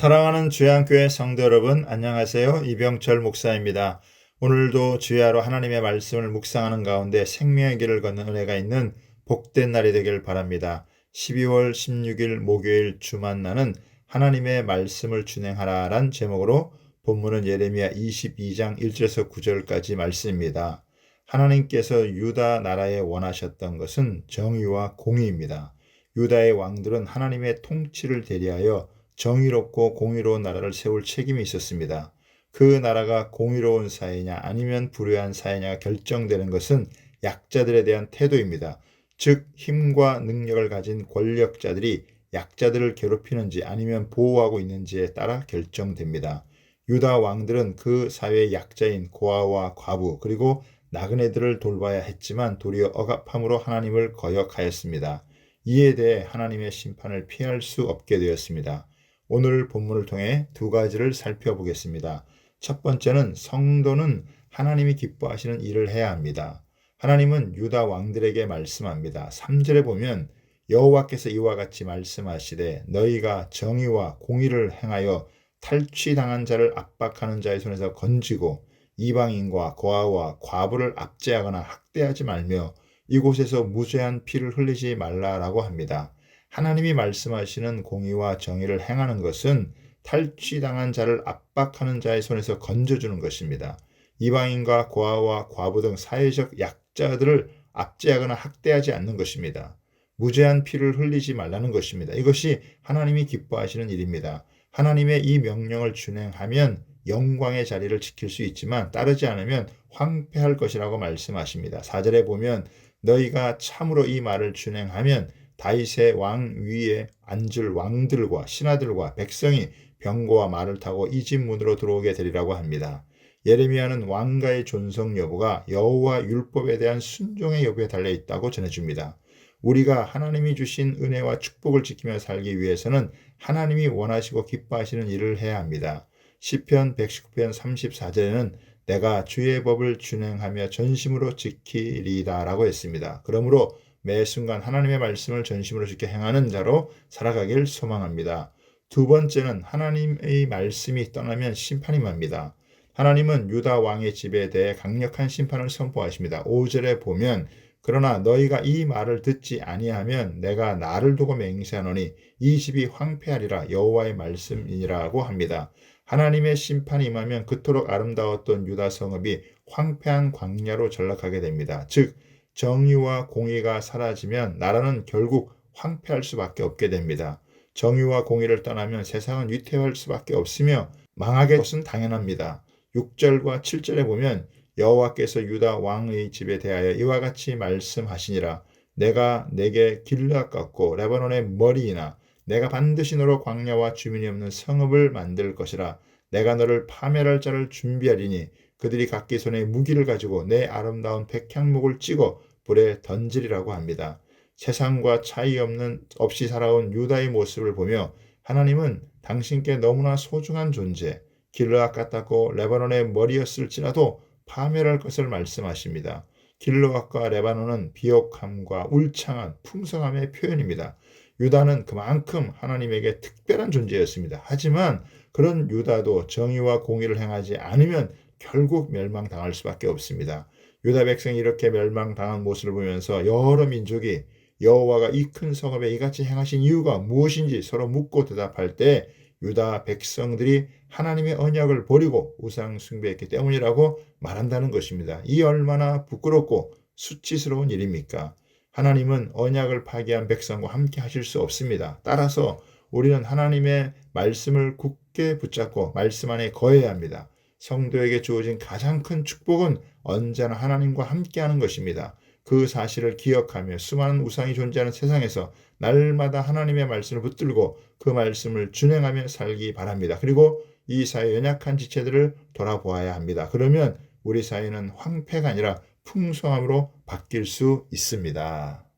사랑하는 주양교회 성도 여러분, 안녕하세요. 이병철 목사입니다. 오늘도 주야로 하나님의 말씀을 묵상하는 가운데 생명의 길을 걷는 은혜가 있는 복된 날이 되길 바랍니다. 12월 16일 목요일 주만나는 하나님의 말씀을 준행하라란 제목으로 본문은 예레미야 22장 1절에서 9절까지 말씀입니다. 하나님께서 유다 나라에 원하셨던 것은 정의와 공의입니다. 유다의 왕들은 하나님의 통치를 대리하여 정의롭고 공의로운 나라를 세울 책임이 있었습니다. 그 나라가 공의로운 사회냐 아니면 불의한 사회냐가 결정되는 것은 약자들에 대한 태도입니다. 즉 힘과 능력을 가진 권력자들이 약자들을 괴롭히는지 아니면 보호하고 있는지에 따라 결정됩니다. 유다 왕들은 그 사회의 약자인 고아와 과부 그리고 나그네들을 돌봐야 했지만 도리어 억압함으로 하나님을 거역하였습니다. 이에 대해 하나님의 심판을 피할 수 없게 되었습니다. 오늘 본문을 통해 두 가지를 살펴보겠습니다. 첫 번째는 성도는 하나님이 기뻐하시는 일을 해야 합니다. 하나님은 유다 왕들에게 말씀합니다. 3절에 보면 여호와께서 이와 같이 말씀하시되 너희가 정의와 공의를 행하여 탈취당한 자를 압박하는 자의 손에서 건지고 이방인과 고아와 과부를 압제하거나 학대하지 말며 이곳에서 무죄한 피를 흘리지 말라라고 합니다. 하나님이 말씀하시는 공의와 정의를 행하는 것은 탈취당한 자를 압박하는 자의 손에서 건져주는 것입니다. 이방인과 고아와 과부 등 사회적 약자들을 압제하거나 학대하지 않는 것입니다. 무죄한 피를 흘리지 말라는 것입니다. 이것이 하나님이 기뻐하시는 일입니다. 하나님의 이 명령을 준행하면 영광의 자리를 지킬 수 있지만 따르지 않으면 황폐할 것이라고 말씀하십니다. 4절에 보면 너희가 참으로 이 말을 준행하면 다윗의 왕 위에 앉을 왕들과 신하들과 백성이 병거와 말을 타고 이 집 문으로 들어오게 되리라고 합니다. 예레미야는 왕가의 존성 여부가 여호와 율법에 대한 순종의 여부에 달려 있다고 전해줍니다. 우리가 하나님이 주신 은혜와 축복을 지키며 살기 위해서는 하나님이 원하시고 기뻐하시는 일을 해야 합니다. 시편 119편 34절에는 내가 주의 법을 준행하며 전심으로 지키리다라고 했습니다. 그러므로 매 순간 하나님의 말씀을 전심으로 지켜 행하는 자로 살아가길 소망합니다. 두 번째는 하나님의 말씀이 떠나면 심판이 맙니다. 하나님은 유다 왕의 집에 대해 강력한 심판을 선포하십니다. 5절에 보면 그러나 너희가 이 말을 듣지 아니하면 내가 나를 두고 맹세하노니 이 집이 황폐하리라 여호와의 말씀이라고 합니다. 하나님의 심판이 임하면 그토록 아름다웠던 유다 성읍이 황폐한 광야로 전락하게 됩니다. 즉 정의와 공의가 사라지면 나라는 결국 황폐할 수밖에 없게 됩니다. 정의와 공의를 떠나면 세상은 위태할 수밖에 없으며 망하게 것은 당연합니다. 6절과 7절에 보면 여호와께서 유다 왕의 집에 대하여 이와 같이 말씀하시니라 내가 내게 길르앗 같고 레바논의 머리이나 내가 반드시 너로 광야와 주민이 없는 성읍을 만들 것이라 내가 너를 파멸할 자를 준비하리니 그들이 각기 손에 무기를 가지고 내 아름다운 백향목을 찍어 불에 던지리라고 합니다. 세상과 차이 없는 없이 살아온 유다의 모습을 보며 하나님은 당신께 너무나 소중한 존재, 길르앗 같았고 레바논의 머리였을지라도 파멸할 것을 말씀하십니다. 길르앗과 레바논은 비옥함과 울창한 풍성함의 표현입니다. 유다는 그만큼 하나님에게 특별한 존재였습니다. 하지만 그런 유다도 정의와 공의를 행하지 않으면 결국 멸망당할 수밖에 없습니다. 유다 백성이 이렇게 멸망당한 모습을 보면서 여러 민족이 여호와가 이 큰 성읍에 이같이 행하신 이유가 무엇인지 서로 묻고 대답할 때 유다 백성들이 하나님의 언약을 버리고 우상 숭배했기 때문이라고 말한다는 것입니다. 이 얼마나 부끄럽고 수치스러운 일입니까? 하나님은 언약을 파기한 백성과 함께 하실 수 없습니다. 따라서 우리는 하나님의 말씀을 굳게 붙잡고 말씀 안에 거해야 합니다. 성도에게 주어진 가장 큰 축복은 언제나 하나님과 함께하는 것입니다. 그 사실을 기억하며 수많은 우상이 존재하는 세상에서 날마다 하나님의 말씀을 붙들고 그 말씀을 준행하며 살기 바랍니다. 그리고 이 사회 연약한 지체들을 돌아보아야 합니다. 그러면 우리 사회는 황폐가 아니라 풍성함으로 바뀔 수 있습니다.